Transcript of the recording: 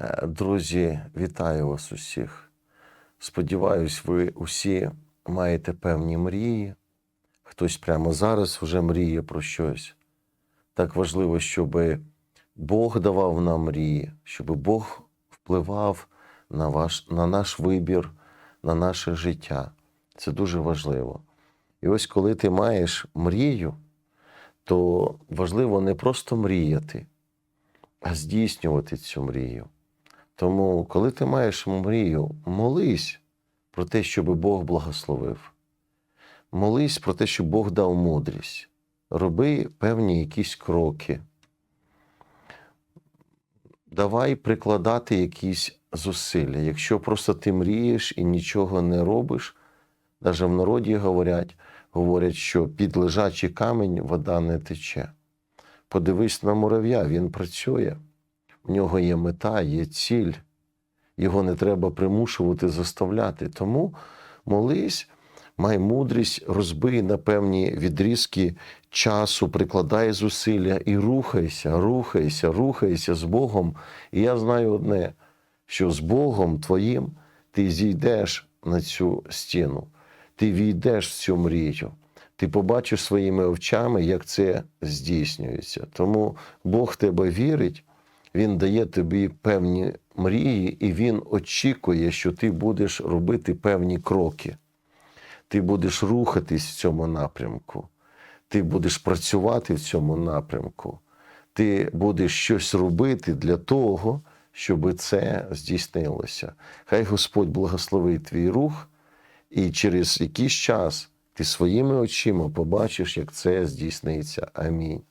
Е, Друзі, вітаю вас усіх. Сподіваюсь, ви усі маєте певні мрії. Хтось прямо зараз вже мріє про щось. Так важливо, щоб Бог давав нам мрії, щоб Бог впливав на, ваш, на наш вибір, на наше життя. Це дуже важливо. І ось коли ти маєш мрію, то важливо не просто мріяти, а здійснювати цю мрію. Тому, коли ти маєш мрію, молись про те, щоб Бог благословив. Молись про те, щоб Бог дав мудрість. Роби певні якісь кроки. Давай прикладати якісь зусилля. Якщо просто ти мрієш і нічого не робиш, навіть в народі говорять, говорять, що під лежачий камінь вода не тече. Подивись на мурав'я, він працює. В нього є мета, є ціль. Його не треба примушувати, заставляти. Тому молись, май мудрість, розбий на певні відрізки часу, прикладай зусилля і рухайся, рухайся, рухайся з Богом. І я знаю одне, що з Богом твоїм ти зійдеш на цю стіну, ти війдеш в цю мрію. Ти побачиш своїми очами, як це здійснюється. Тому Бог в тебе вірить, Він дає тобі певні мрії, і Він очікує, що ти будеш робити певні кроки. Ти будеш рухатись в цьому напрямку, ти будеш працювати в цьому напрямку, ти будеш щось робити для того, щоб це здійснилося. Хай Господь благословить твій рух, і через якийсь час ти своїми очима побачиш, як це здійсниться. Амінь.